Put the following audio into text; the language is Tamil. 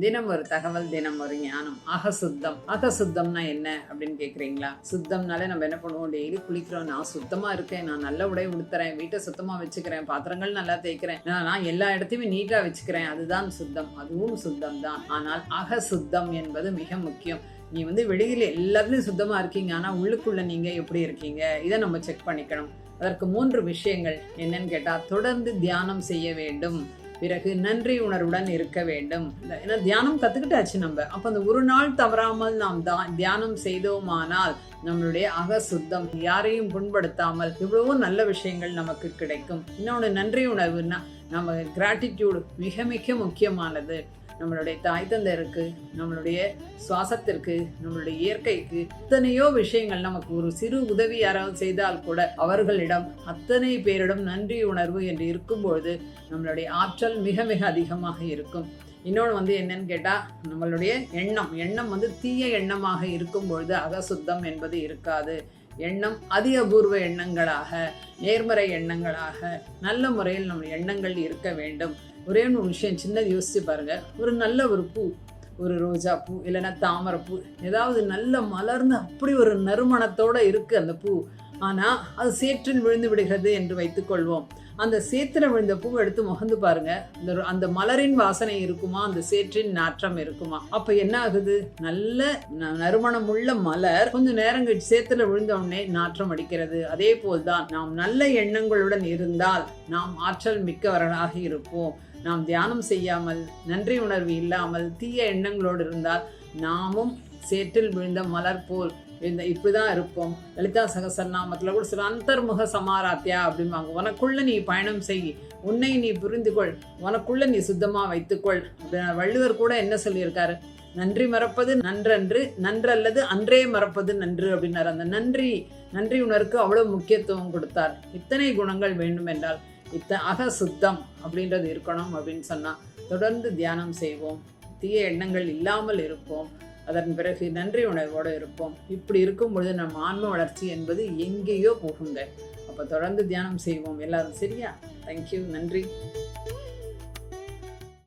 தினம் ஒரு தகவல் தினம் ஒரு ஞானம். அகசுத்தம் அகசுத்தம்னா என்ன அப்படின்னு கேக்குறீங்களா? சுத்தம்னாலே நம்ம என்ன பண்ணுவோம்? டெய்லி குளிக்கிறோம். நான் சுத்தமா இருக்கேன். நான் நல்ல உடை உடுத்துறேன். வீட்டை சுத்தமா வச்சுக்கிறேன். பாத்திரங்கள் நல்லா தேய்க்கிறேன். நான் எல்லா இடத்தையுமே நீட்டா வச்சுக்கிறேன். அதுதான் சுத்தம். அதுவும் சுத்தம் தான் ஆனால் அக சுத்தம் என்பது மிக முக்கியம். நீ வந்து வெளியில எல்லாத்துலயும் சுத்தமா இருக்கீங்க. ஆனா உள்ளுக்குள்ள நீங்க எப்படி இருக்கீங்க? இதை நம்ம செக் பண்ணிக்கணும். அதற்கு மூன்று விஷயங்கள் என்னன்னு கேட்டா தொடர்ந்து தியானம் செய்ய வேண்டும். பிறகு நன்றி உணர்வுடன் இருக்க வேண்டும். ஏன்னா தியானம் கத்துக்கிட்டாச்சு நம்ம. அப்ப அந்த ஒரு நாள் தவறாமல் நாம் தான் தியானம் செய்தோமானால் நம்மளுடைய அக சுத்தம் யாரையும் புண்படுத்தாமல் இவ்வளவோ நல்ல விஷயங்கள் நமக்கு கிடைக்கும். இன்னொன்று நன்றி உணர்வுன்னா நம்ம கிராட்டிடியூடு மிக மிக முக்கியமானது. நம்மளுடைய தாய் தந்தையருக்கு நம்மளுடைய சுவாசத்திற்கு நம்மளுடைய இயற்கைக்கு எத்தனையோ விஷயங்கள் நமக்கு ஒரு சிறு உதவி யாராவது செய்தால் கூட அவர்களிடம் அத்தனை பேரிடம் நன்றி உணர்வு என்று இருக்கும்பொழுது நம்மளுடைய ஆற்றல் மிக மிக அதிகமாக இருக்கும். இன்னொன்று வந்து என்னன்னு கேட்டால் நம்மளுடைய எண்ணம் எண்ணம் வந்து தீய எண்ணமாக இருக்கும் பொழுது அகசுத்தம் என்பது இருக்காது. எண்ணம் அதி அபூர்வ எண்ணங்களாக நேர்மறை எண்ணங்களாக நல்ல முறையில் நம்ம எண்ணங்கள் இருக்க வேண்டும். ஒரே ஒரு விஷயம் சின்னது யோசிச்சு பாருங்க. ஒரு நல்ல ஒரு பூ ஒரு ரோஜா பூ இல்லைன்னா தாமரைப்பூ ஏதாவது நல்ல மலர்ந்து அப்படி ஒரு நறுமணத்தோட இருக்குது அந்த பூ. ஆனால் அது சேற்றில் விழுந்து விடுகிறது என்று வைத்துக்கொள்வோம். அந்த சேத்துல விழுந்த பூ எடுத்து முகந்து பாருங்க. அந்த அந்த மலரின் வாசனை இருக்குமா? அந்த சேற்றின் நாற்றம் இருக்குமா? அப்ப என்ன ஆகுது? நல்ல ந- நறுமணம் உள்ள மலர் கொஞ்ச நேரம் கழிச்சு சேத்துல விழுந்த உடனே நாற்றம் அடிக்கிறது. அதே போல்தான் நாம் நல்ல எண்ணங்களுடன் இருந்தால் நாம் ஆற்றல் மிக்கவர்களாக இருப்போம். நாம் தியானம் செய்யாமல் நன்றி உணர்வு இல்லாமல் தீய எண்ணங்களோடு இருந்தால் நாமும் சேற்றில் விழுந்த மலர் போல் இந்த இப்படிதான் இருப்போம். லலிதா சகசரநாமத்துல கூட சில அந்தர்முக சமாராத்தியா அப்படிம்பாங்க. உனக்குள்ள நீ பயணம் செய். உன்னை நீ புரிந்து கொள் உனக்குள்ள நீ சுத்தமா வைத்துக்கொள். அப்படின்னு வள்ளுவர் கூட என்ன சொல்லியிருக்காரு? நன்றி மறப்பது நன்றன்று நன்றல்லது அன்றே மறப்பது நன்று அப்படின்னார். அந்த நன்றி நன்றி உணர்வுக்கு அவ்வளவு முக்கியத்துவம் கொடுத்தார். இத்தனை குணங்கள் வேண்டும் என்றால் இத்த அக சுத்தம் அப்படின்றது இருக்கணும் அப்படின்னு சொன்னா தொடர்ந்து தியானம் செய்வோம். தீய எண்ணங்கள் இல்லாமல் இருப்போம். அதன் பிறகு நன்றி உணர்வோடு இருப்போம். இப்படி இருக்கும் பொழுது நம் ஆன்ம வளர்ச்சி என்பது எங்கேயோ போகுங்க. அப்போ தொடர்ந்து தியானம் செய்வோம். எல்லாரும் சரியா? தேங்க்யூ நன்றி.